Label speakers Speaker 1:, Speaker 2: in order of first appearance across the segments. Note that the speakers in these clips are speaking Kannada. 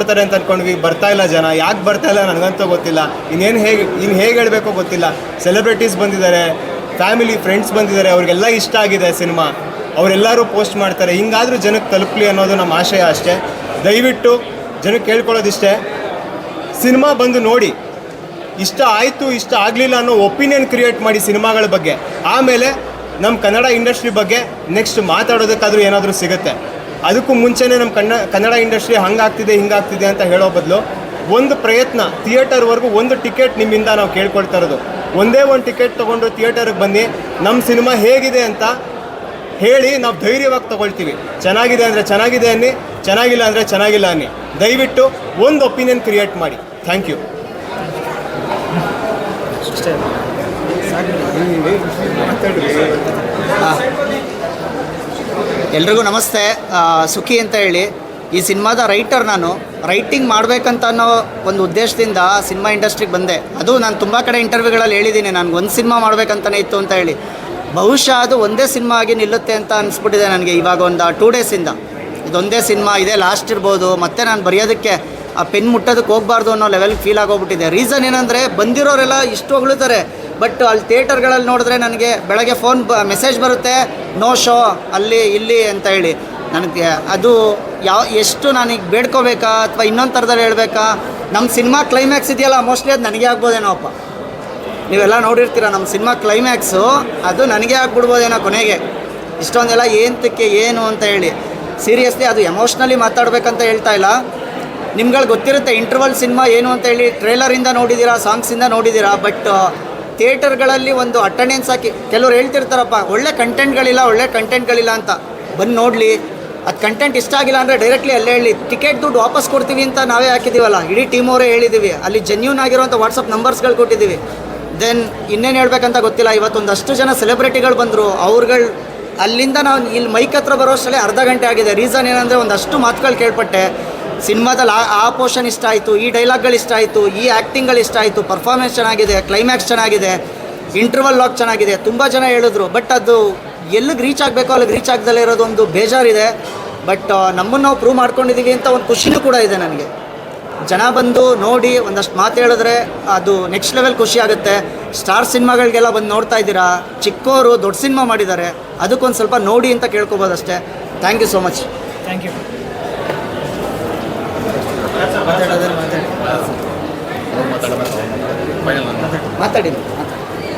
Speaker 1: ಬರ್ತಾರೆ ಅಂತ ಅನ್ಕೊಂಡ್ವಿ. ಬರ್ತಾ ಇಲ್ಲ ಜನ. ಯಾಕೆ ಬರ್ತಾ ಇಲ್ಲ ನನಗಂತೂ ಗೊತ್ತಿಲ್ಲ. ಇನ್ನೇನು ಹೇಗೆ ಇನ್ನು ಹೇಗೆ ಹೇಳಬೇಕೋ ಗೊತ್ತಿಲ್ಲ. ಸೆಲೆಬ್ರಿಟೀಸ್ ಬಂದಿದ್ದಾರೆ ಫ್ಯಾಮಿಲಿ ಫ್ರೆಂಡ್ಸ್ ಬಂದಿದ್ದಾರೆ, ಅವ್ರಿಗೆಲ್ಲ ಇಷ್ಟ ಆಗಿದೆ ಸಿನಿಮಾ. ಅವರೆಲ್ಲರೂ ಪೋಸ್ಟ್ ಮಾಡ್ತಾರೆ. ಹಿಂಗಾದರೂ ಜನಕ್ಕೆ ತಲುಪಲಿ ಅನ್ನೋದು ನಮ್ಮ ಆಶಯ ಅಷ್ಟೇ. ದಯವಿಟ್ಟು ಜನಕ್ಕೆ ಕೇಳ್ಕೊಳ್ಳೋದಿಷ್ಟೇ. ಸಿನಿಮಾ ಬಂದು ನೋಡಿ. ಇಷ್ಟ ಆಯಿತು, ಇಷ್ಟ ಆಗಲಿಲ್ಲ ಅನ್ನೋ ಒಪಿನಿಯನ್ ಕ್ರಿಯೇಟ್ ಮಾಡಿ ಸಿನಿಮಾಗಳ ಬಗ್ಗೆ. ಆಮೇಲೆ ನಮ್ಮ ಕನ್ನಡ ಇಂಡಸ್ಟ್ರಿ ಬಗ್ಗೆ ನೆಕ್ಸ್ಟ್ ಮಾತಾಡೋದಕ್ಕಾದರೂ ಏನಾದರೂ ಸಿಗುತ್ತೆ. ಅದಕ್ಕೂ ಮುಂಚೆನೇ ನಮ್ಮ ಕನ್ನ ಕನ್ನಡ ಇಂಡಸ್ಟ್ರಿ ಹಂಗಾಗ್ತಿದೆ ಹಿಂಗಾಗ್ತಿದೆ ಅಂತ ಹೇಳೋ ಬದಲು ಒಂದು ಪ್ರಯತ್ನ ಥಿಯೇಟರ್ವರೆಗೂ ಒಂದು ಟಿಕೆಟ್ ನಿಮ್ಮಿಂದ ನಾವು ಕೇಳ್ಕೊಳ್ತಾ ಇರೋದು. ಒಂದೇ ಒಂದು ಟಿಕೆಟ್ ತೊಗೊಂಡು ಥಿಯೇಟರ್ಗೆ ಬನ್ನಿ ನಮ್ಮ ಸಿನಿಮಾ ಹೇಗಿದೆ ಅಂತ ಹೇಳಿ ನಾವು ಧೈರ್ಯವಾಗಿ ತಗೊಳ್ತೀವಿ. ಚೆನ್ನಾಗಿದೆ ಅಂದರೆ ಚೆನ್ನಾಗಿದೆ ಅನ್ನಿ ಚೆನ್ನಾಗಿಲ್ಲ ಅಂದರೆ ಚೆನ್ನಾಗಿಲ್ಲ ಅನ್ನಿ. ದಯವಿಟ್ಟು ಒಂದು ಒಪಿನಿಯನ್ ಕ್ರಿಯೇಟ್ ಮಾಡಿ. Thank you.
Speaker 2: ಎಲ್ರಿಗೂ ನಮಸ್ತೆ. ಸುಖಿ ಅಂತ ಹೇಳಿ ಈ ಸಿನಿಮಾದ ರೈಟರ್ ನಾನು. ರೈಟಿಂಗ್ ಮಾಡಬೇಕಂತ ಅನ್ನೋ ಒಂದು ಉದ್ದೇಶದಿಂದ ಸಿನಿಮಾ ಇಂಡಸ್ಟ್ರಿಗೆ ಬಂದೆ. ಅದು ನಾನು ತುಂಬ ಕಡೆ ಇಂಟರ್ವ್ಯೂಗಳಲ್ಲಿ ಹೇಳಿದ್ದೀನಿ. ನನಗೆ ಒಂದು ಸಿನಿಮಾ ಮಾಡಬೇಕಂತಲೇ ಇತ್ತು ಅಂತ ಹೇಳಿ. ಬಹುಶಃ ಅದು ಒಂದೇ ಸಿನಿಮಾ ಆಗಿ ನಿಲ್ಲುತ್ತೆ ಅಂತ ಅನಿಸ್ಬಿಟ್ಟಿದೆ ನನಗೆ ಇವಾಗ ಒಂದು ಟೂ ಡೇಸಿಂದ ಇದೊಂದೇ ಸಿನಿಮಾ, ಇದೇ ಲಾಸ್ಟ್ ಇರ್ಬೋದು. ಮತ್ತೆ ನಾನು ಬರೆಯೋದಕ್ಕೆ ಆ ಪೆನ್ ಮುಟ್ಟೋದಕ್ಕೆ ಹೋಗಬಾರ್ದು ಅನ್ನೋ ಲೆವೆಲ್ಗೆ ಫೀಲ್ ಆಗೋಗ್ಬಿಟ್ಟಿದೆ. ರೀಸನ್ ಏನಂದರೆ ಬಂದಿರೋರೆಲ್ಲ ಇಷ್ಟು ಹೊಗಳುತ್ತಾರೆ ಬಟ್ ಅಲ್ಲಿ ಥಿಯೇಟರ್ಗಳಲ್ಲಿ ನೋಡಿದ್ರೆ ನನಗೆ ಬೆಳಗ್ಗೆ ಫೋನ್ ಬ, ಮೆಸೇಜ್ ಬರುತ್ತೆ ನೋ ಶೋ ಅಲ್ಲಿ, ಇಲ್ಲಿ ಅಂತ ಹೇಳಿ. ನನಗೆ ಅದು ಯಾವ, ಎಷ್ಟು ನನಗೆ ಬೇಡ್ಕೋಬೇಕಾ ಅಥವಾ ಇನ್ನೊಂದು ಥರದಲ್ಲಿ ಹೇಳ್ಬೇಕಾ? ನಮ್ಮ ಸಿನಿಮಾ ಕ್ಲೈಮ್ಯಾಕ್ಸ್ ಇದೆಯಲ್ಲ ಮೋಸ್ಟ್ಲಿ ಅದು ನನಗೆ ಆಗ್ಬೋದೇನೋಪ್ಪ ನೀವೆಲ್ಲ ನೋಡಿರ್ತೀರ ನಮ್ಮ ಸಿನಿಮಾ ಕ್ಲೈಮ್ಯಾಕ್ಸು ಅದು ನನಗೆ ಆಗ್ಬಿಡ್ಬೋದೇನೋ ಕೊನೆಗೆ. ಇಷ್ಟೊಂದೆಲ್ಲ ಏಂತಕ್ಕೆ ಏನು ಅಂತ ಹೇಳಿ. ಸೀರಿಯಸ್ಲಿ ಅದು ಎಮೋಷ್ನಲಿ ಮಾತಾಡ್ಬೇಕಂತ ಹೇಳ್ತಾ ಇಲ್ಲ. ನಿಮ್ಗಳು ಗೊತ್ತಿರುತ್ತೆ ಇಂಟರ್ವಲ್ ಸಿನಿಮಾ ಏನು ಅಂತ ಹೇಳಿ ಟ್ರೇಲರಿಂದ ನೋಡಿದ್ದೀರಾ ಸಾಂಗ್ಸಿಂದ ನೋಡಿದ್ದೀರಾ ಬಟ್ ಥಿಯೇಟರ್ಗಳಲ್ಲಿ ಒಂದು ಅಟೆಂಡೆನ್ಸ್ ಹಾಕಿ, ಕೆಲವ್ರು ಹೇಳ್ತಿರ್ತಾರಪ್ಪ, ಒಳ್ಳೆ ಕಂಟೆಂಟ್ಗಳಿಲ್ಲ ಒಳ್ಳೆ ಕಂಟೆಂಟ್ಗಳಿಲ್ಲ ಅಂತ. ಬಂದು ನೋಡಲಿ. ಅದು ಕಂಟೆಂಟ್ ಇಷ್ಟ ಆಗಿಲ್ಲ ಅಂದರೆ ಡೈರೆಕ್ಟ್ಲಿ ಅಲ್ಲೇ ಹೇಳಿ ಟಿಕೆಟ್ ದುಡ್ಡು ವಾಪಸ್ ಕೊಡ್ತೀವಿ ಅಂತ ನಾವೇ ಹಾಕಿದ್ದೀವಲ್ಲ ಇಡೀ ಟೀಮ್ ಅವರೇ ಹೇಳಿದ್ದೀವಿ ಅಲ್ಲಿ ಜೆನ್ಯೂನ್ ಆಗಿರುವಂಥ ವಾಟ್ಸಪ್ ನಂಬರ್ಸ್ಗಳು ಕೊಟ್ಟಿದ್ದೀವಿ ದೆನ್ ಇನ್ನೇನು ಹೇಳ್ಬೇಕಂತ ಗೊತ್ತಿಲ್ಲ. ಇವತ್ತೊಂದಷ್ಟು ಜನ ಸೆಲೆಬ್ರಿಟಿಗಳು ಬಂದರು. ಅವ್ರುಗಳು ಅಲ್ಲಿಂದ ನಾವು, ಇಲ್ಲಿ ಮೈಕ್ ಹತ್ರ ಬರೋಷ್ಟರಲ್ಲಿ ಅರ್ಧ ಗಂಟೆ ಆಗಿದೆ. ರೀಸನ್ ಏನಂದರೆ ಒಂದಷ್ಟು ಮಾತುಗಳು ಕೇಳ್ಪಟ್ಟೆ. ಸಿನಿಮಾದಲ್ಲಿ ಆ ಆ ಪೋರ್ಷನ್ ಇಷ್ಟ ಆಯಿತು, ಈ ಡೈಲಾಗ್ಗಳು ಇಷ್ಟ ಆಯಿತು, ಈ ಆ್ಯಕ್ಟಿಂಗ್ಗಳು ಇಷ್ಟ ಆಯಿತು ಪರ್ಫಾರ್ಮೆನ್ಸ್ ಚೆನ್ನಾಗಿದೆ ಕ್ಲೈಮ್ಯಾಕ್ಸ್ ಚೆನ್ನಾಗಿದೆ ಇಂಟರ್ವಲ್ ಲಾಕ್ ಚೆನ್ನಾಗಿದೆ, ತುಂಬ ಜನ ಹೇಳಿದ್ರು ಬಟ್ ಅದು ಎಲ್ಲಿಗೆ ರೀಚ್ ಆಗಬೇಕು ಅಲ್ಲಿಗೆ ರೀಚ್ ಆಗದಲ್ಲೇ ಇರೋದು ಒಂದು ಬೇಜಾರಿದೆ. ಬಟ್ ನಮ್ಮನ್ನು ನಾವು ಪ್ರೂವ್ ಮಾಡ್ಕೊಂಡಿದ್ದೀವಿ ಅಂತ ಒಂದು ಖುಷಿನೂ ಕೂಡ ಇದೆ ನನಗೆ. ಜನ ಬಂದು ನೋಡಿ ಒಂದಷ್ಟು ಮಾತು ಹೇಳಿದ್ರೆ ಅದು ನೆಕ್ಸ್ಟ್ ಲೆವೆಲ್ ಖುಷಿ ಆಗುತ್ತೆ. ಸ್ಟಾರ್ ಸಿನಿಮಾಗಳಿಗೆಲ್ಲ ಬಂದು ನೋಡ್ತಾ ಇದ್ದೀರಾ? ಚಿಕ್ಕವರು ದೊಡ್ಡ ಸಿನಿಮಾ ಮಾಡಿದ್ದಾರೆ. ಅದಕ್ಕೊಂದು ಸ್ವಲ್ಪ ನೋಡಿ ಅಂತ ಕೇಳ್ಕೊಬೋದು ಅಷ್ಟೇ thank you so much
Speaker 3: thank you
Speaker 2: ಮಾತಾಡಿ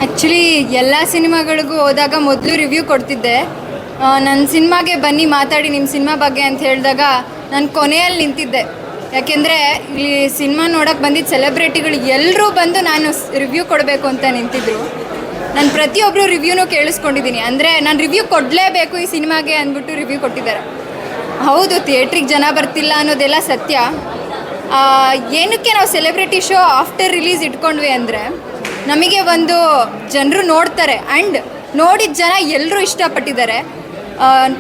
Speaker 4: ಆ್ಯಕ್ಚುಲಿ ಎಲ್ಲ ಸಿನಿಮಾಗಳಿಗೂ ಹೋದಾಗ ಮೊದಲು ರಿವ್ಯೂ ಕೊಡ್ತಿದ್ದೆ. ನನ್ನ ಸಿನಿಮಾಗೆ ಬನ್ನಿ, ಮಾತಾಡಿ ನಿಮ್ಮ ಸಿನಿಮಾ ಬಗ್ಗೆ ಅಂತ ಹೇಳಿದಾಗ ನಾನು ಕೊನೆಯಲ್ಲಿ ನಿಂತಿದ್ದೆ. ಯಾಕೆಂದರೆ ಇಲ್ಲಿ ಸಿನಿಮಾ ನೋಡೋಕೆ ಬಂದಿದ್ದ ಸೆಲೆಬ್ರಿಟಿಗಳು ಎಲ್ಲರೂ ಬಂದು ನಾನು ರಿವ್ಯೂ ಕೊಡಬೇಕು ಅಂತ ನಿಂತಿದ್ರು. ನಾನು ಪ್ರತಿಯೊಬ್ಬರು ರಿವ್ಯೂನೂ ಕೇಳಿಸ್ಕೊಂಡಿದ್ದೀನಿ. ಅಂದರೆ ನಾನು ರಿವ್ಯೂ ಕೊಡಲೇಬೇಕು ಈ ಸಿನಿಮಾಗೆ ಅಂದ್ಬಿಟ್ಟು ರಿವ್ಯೂ ಕೊಟ್ಟಿದ್ದಾರೆ. ಹೌದು ಥಿಯೇಟ್ರಿಗೆ ಜನ ಬರ್ತಿಲ್ಲ ಅನ್ನೋದೆಲ್ಲ ಸತ್ಯ. ಏನಕ್ಕೆ ನಾವು ಸೆಲೆಬ್ರಿಟಿ ಶೋ ಆಫ್ಟರ್ ರಿಲೀಸ್ ಇಟ್ಕೊಂಡ್ವಿ ಅಂದರೆ ನಮಗೆ ಒಂದು ಜನರು ನೋಡ್ತಾರೆ ಆ್ಯಂಡ್ ನೋಡಿದ ಜನ ಎಲ್ಲರೂ ಇಷ್ಟಪಟ್ಟಿದ್ದಾರೆ.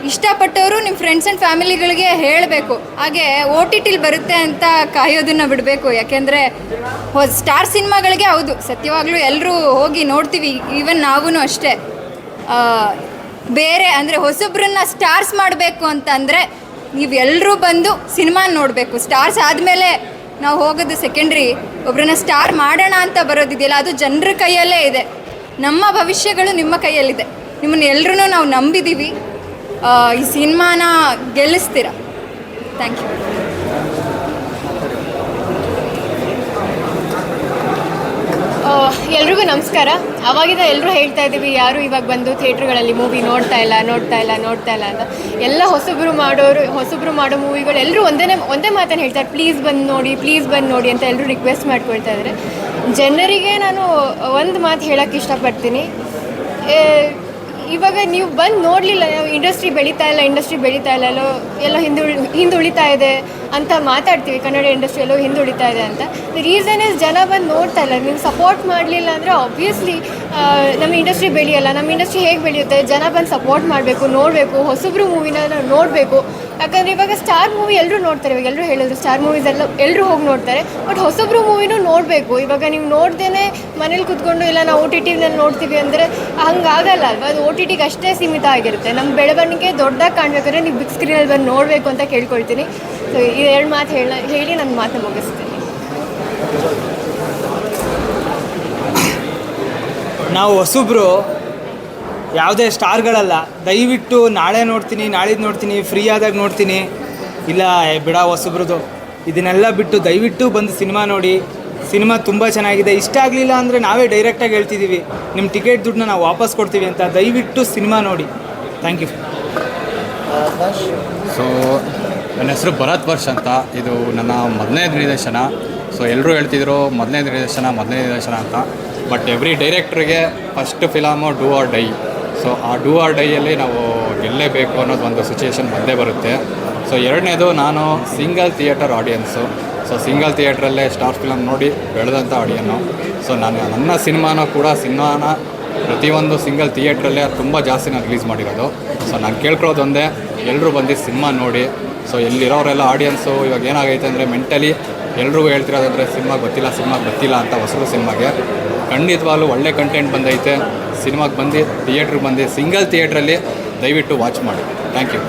Speaker 4: ಇಷ್ಟಪಟ್ಟವರು ನಿಮ್ಮ ಫ್ರೆಂಡ್ಸ್ ಆ್ಯಂಡ್ ಫ್ಯಾಮಿಲಿಗಳಿಗೆ ಹೇಳಬೇಕು. ಹಾಗೆ ಓ ಟಿ ಟಿಲಿ ಬರುತ್ತೆ ಅಂತ ಕಾಯೋದನ್ನು ಬಿಡಬೇಕು. ಯಾಕೆಂದರೆ ಸ್ಟಾರ್ ಸಿನಿಮಾಗಳಿಗೆ ಹೌದು. ಸತ್ಯವಾಗಲೂ ಎಲ್ಲರೂ ಹೋಗಿ ನೋಡ್ತೀವಿ. ಈವನ್ ನಾವೂ ಅಷ್ಟೇ. ಬೇರೆ ಅಂದರೆ ಹೊಸಬ್ರನ್ನ ಸ್ಟಾರ್ಸ್ ಮಾಡಬೇಕು ಅಂತಂದರೆ ನೀವೆಲ್ಲರೂ ಬಂದು ಸಿನಿಮಾ ನೋಡಬೇಕು. ಸ್ಟಾರ್ಸ್ ಆದಮೇಲೆ ನಾವು ಹೋಗೋದು ಸೆಕೆಂಡ್ರಿ ಒಬ್ಬರನ್ನ ಸ್ಟಾರ್ ಮಾಡೋಣ ಅಂತ ಬರೋದಿದೆಯಲ್ಲ, ಅದು ಜನರ ಕೈಯಲ್ಲೇ ಇದೆ. ನಮ್ಮ ಭವಿಷ್ಯಗಳು ನಿಮ್ಮ ಕೈಯಲ್ಲಿದೆ. ನಿಮ್ಮನ್ನು ಎಲ್ಲರೂ ನಾವು ನಂಬಿದ್ದೀವಿ ಈ ಸಿನಿಮಾನ ಗೆಲ್ಲಿಸ್ತೀರ? ಥ್ಯಾಂಕ್ ಯು
Speaker 5: ಎಲ್ರಿಗೂ ನಮಸ್ಕಾರ. ಅವಾಗಿಂದ ಎಲ್ಲರೂ ಹೇಳ್ತಾ ಇದ್ದೀವಿ, ಯಾರು ಇವಾಗ ಬಂದು ಥಿಯೇಟ್ರ್ಗಳಲ್ಲಿ ಮೂವಿ ನೋಡ್ತಾ ಇಲ್ಲ ನೋಡ್ತಾ ಇಲ್ಲ ನೋಡ್ತಾ ಇಲ್ಲ ಅಂತ. ಎಲ್ಲ ಹೊಸಬ್ರು ಮಾಡೋರು, ಹೊಸಬ್ರು ಮಾಡೋ ಮೂವಿಗಳು ಎಲ್ಲರೂ ಒಂದೇ ಒಂದೇ ಮಾತನ್ನು ಹೇಳ್ತಾರೆ ಪ್ಲೀಸ್ ಬಂದು ನೋಡಿ ಪ್ಲೀಸ್ ಬಂದು ನೋಡಿ ಅಂತ ಎಲ್ಲರೂ ರಿಕ್ವೆಸ್ಟ್ ಮಾಡ್ಕೊಳ್ತಾ ಇದ್ದಾರೆ. ಜನರಿಗೆ ನಾನು ಒಂದು ಮಾತು ಹೇಳೋಕ್ಕೆ ಇಷ್ಟಪಡ್ತೀನಿ. ಇವಾಗ ನೀವು ಬಂದು ನೋಡಲಿಲ್ಲ ಇಂಡಸ್ಟ್ರಿ ಬೆಳೀತಾ ಇಲ್ಲ ಇಂಡಸ್ಟ್ರಿ ಬೆಳೀತಾ ಇಲ್ಲ, ಎಲ್ಲೋ ಎಲ್ಲೋ ಹಿಂದುಳಿ, ಹಿಂದುಳಿತಾ ಇದೆ ಅಂತ ಮಾತಾಡ್ತೀವಿ, ಕನ್ನಡ ಇಂಡಸ್ಟ್ರಿ ಎಲ್ಲೋ ಹಿಂದುಳಿತಾ ಇದೆ ಅಂತ. ರೀಸನ್ ಇಸ್ ಜನ ಬಂದು ನೋಡ್ತಾ ಇಲ್ಲ, ನೀವು ಸಪೋರ್ಟ್ ಮಾಡಲಿಲ್ಲ ಅಂದರೆ ಆಬ್ವಿಯಸ್ಲಿ ನಮ್ಮ ಇಂಡಸ್ಟ್ರಿ ಬೆಳೆಯಲ್ಲ, ನಮ್ಮ ಇಂಡಸ್ಟ್ರಿ ಹೇಗೆ ಬೆಳೆಯುತ್ತೆ, ಜನ ಬಂದು ಸಪೋರ್ಟ್ ಮಾಡಬೇಕು, ನೋಡಬೇಕು, ಹೊಸಬ್ರು ಮೂವಿನ ನೋಡಬೇಕು. ಯಾಕಂದರೆ ಇವಾಗ ಸ್ಟಾರ್ ಮೂವಿ ಎಲ್ಲರೂ ನೋಡ್ತಾರೆ, ಇವಾಗ ಎಲ್ಲರೂ ಹೇಳಿದ್ರು ಸ್ಟಾರ್ ಮೂವೀಸ್ ಎಲ್ಲ ಎಲ್ಲರೂ ಹೋಗಿ ನೋಡ್ತಾರೆ, ಬಟ್ ಹೊಸಬ್ರು ಮೂವಿನೂ ನೋಡಬೇಕು. ಇವಾಗ ನೀವು ನೋಡ್ದೇನೆ ಮನೇಲಿ ಕುತ್ಕೊಂಡು ಇಲ್ಲ ನಾವು ಓ ಟಿ ಟಿನಲ್ಲಿ ನೋಡ್ತೀವಿ ಅಂದರೆ ಹಂಗಾಗಲ್ಲ ಅಲ್ವಾ? ಅದು ಓ ಟಿ ಟಿಗೆ ಅಷ್ಟೇ ಸೀಮಿತ ಆಗಿರುತ್ತೆ. ನಮ್ಮ ಬೆಳವಣಿಗೆ ದೊಡ್ಡದಾಗಿ ಕಾಣಬೇಕಾದ್ರೆ ನೀವು ಬಿಗ್ ಸ್ಕ್ರೀನಲ್ಲಿ ಬಂದು ನೋಡಬೇಕು ಅಂತ ಕೇಳ್ಕೊಳ್ತೀನಿ. ಸೊ ಈ ಎರಡು ಮಾತು ಹೇಳ, ಹೇಳಿ ನನ್ನ ಮಾತು ಮುಗಿಸ್ತೀನಿ.
Speaker 3: ನಾವು ಹೊಸಬ್ರು ಯಾವುದೇ ಸ್ಟಾರ್ಗಳಲ್ಲ. ದಯವಿಟ್ಟು ನಾಳೆ ನೋಡ್ತೀನಿ, ನಾಳಿದ್ದು ನೋಡ್ತೀನಿ ಫ್ರೀ ಆದಾಗ ನೋಡ್ತೀನಿ. ಇಲ್ಲ ಬಿಡ ಹೊಸಬ್ರದ್ದು ಇದನ್ನೆಲ್ಲ ಬಿಟ್ಟು ದಯವಿಟ್ಟು ಬಂದು ಸಿನಿಮಾ ನೋಡಿ. ಸಿನಿಮಾ ತುಂಬ ಚೆನ್ನಾಗಿದೆ. ಇಷ್ಟ ಆಗಲಿಲ್ಲ ಅಂದರೆ ನಾವೇ ಡೈರೆಕ್ಟಾಗಿ ಹೇಳ್ತಿದ್ದೀವಿ ನಿಮ್ಮ ಟಿಕೆಟ್ ದುಡ್ಡನ್ನ ನಾವು ವಾಪಸ್ ಕೊಡ್ತೀವಿ ಅಂತ. ದಯವಿಟ್ಟು ಸಿನಿಮಾ ನೋಡಿ. ಥ್ಯಾಂಕ್ ಯು
Speaker 6: ಸೊ ನನ್ನ ಹೆಸರು ಭರತ್ ವರ್ಷ್ ಅಂತ. ಇದು ನನ್ನ ಮೊದಲನೇ ನಿರ್ದೇಶನ. ಸೊ ಎಲ್ಲರೂ ಹೇಳ್ತಿದ್ರು ಮೊದಲನೇ ನಿರ್ದೇಶನ ಮೊದಲನೇ ನಿರ್ದೇಶನ ಅಂತ. But every ಡೈರೆಕ್ಟ್ರಿಗೆ first film do or die so ಆ ಡೂ ಆರ್ ಡೈಯಲ್ಲಿ ನಾವು ಗೆಲ್ಲೇಬೇಕು ಅನ್ನೋದು ಒಂದು ಸಿಚುಯೇಷನ್ ಬಂದೇ ಬರುತ್ತೆ. ಸೊ ಎರಡನೇದು ನಾನು single theatre audience so single ಥಿಯೇಟ್ರಲ್ಲೇ star film ನೋಡಿ ಬೆಳೆದಂಥ ಆಡಿಯನ್ನು ಸೊ ನಾನು ನನ್ನ ಸಿನಿಮಾನ ಕೂಡ ಸಿನಿಮಾನ ಪ್ರತಿಯೊಂದು ಸಿಂಗಲ್ ಥಿಯೇಟ್ರಲ್ಲೇ ತುಂಬ ಜಾಸ್ತಿ ನಾನು ರಿಲೀಸ್ ಮಾಡಿರೋದು. ಸೊ ನಾನು ಕೇಳ್ಕೊಳ್ಳೋದು ಒಂದೇ ಎಲ್ಲರೂ ಬಂದು ಸಿನಿಮಾ ನೋಡಿ. ಸೊ ಎಲ್ಲಿರೋರೆಲ್ಲ ಆಡಿಯನ್ಸು ಇವಾಗ ಏನಾಗೈತೆ ಅಂದರೆ ಮೆಂಟಲಿ ಎಲ್ರಿಗೂ ಹೇಳ್ತಿರೋದಂದರೆ ಸಿನಿಮಾ ಗೊತ್ತಿಲ್ಲ ಸಿನಿಮಾ ಗೊತ್ತಿಲ್ಲ ಅಂತ ಹೊಸರು ಸಿನಿಮಾಗೆ. ಖಂಡಿತವಾಗ್ಲೂ ಒಳ್ಳೆ ಕಂಟೆಂಟ್ ಬಂದೈತೆ. ಸಿನಿಮಾಗೆ ಬಂದು ಥಿಯೇಟ್ರಿಗೆ ಬಂದು ಸಿಂಗಲ್ ಥಿಯೇಟ್ರಲ್ಲಿ ದಯವಿಟ್ಟು ವಾಚ್ ಮಾಡಿ. Thank you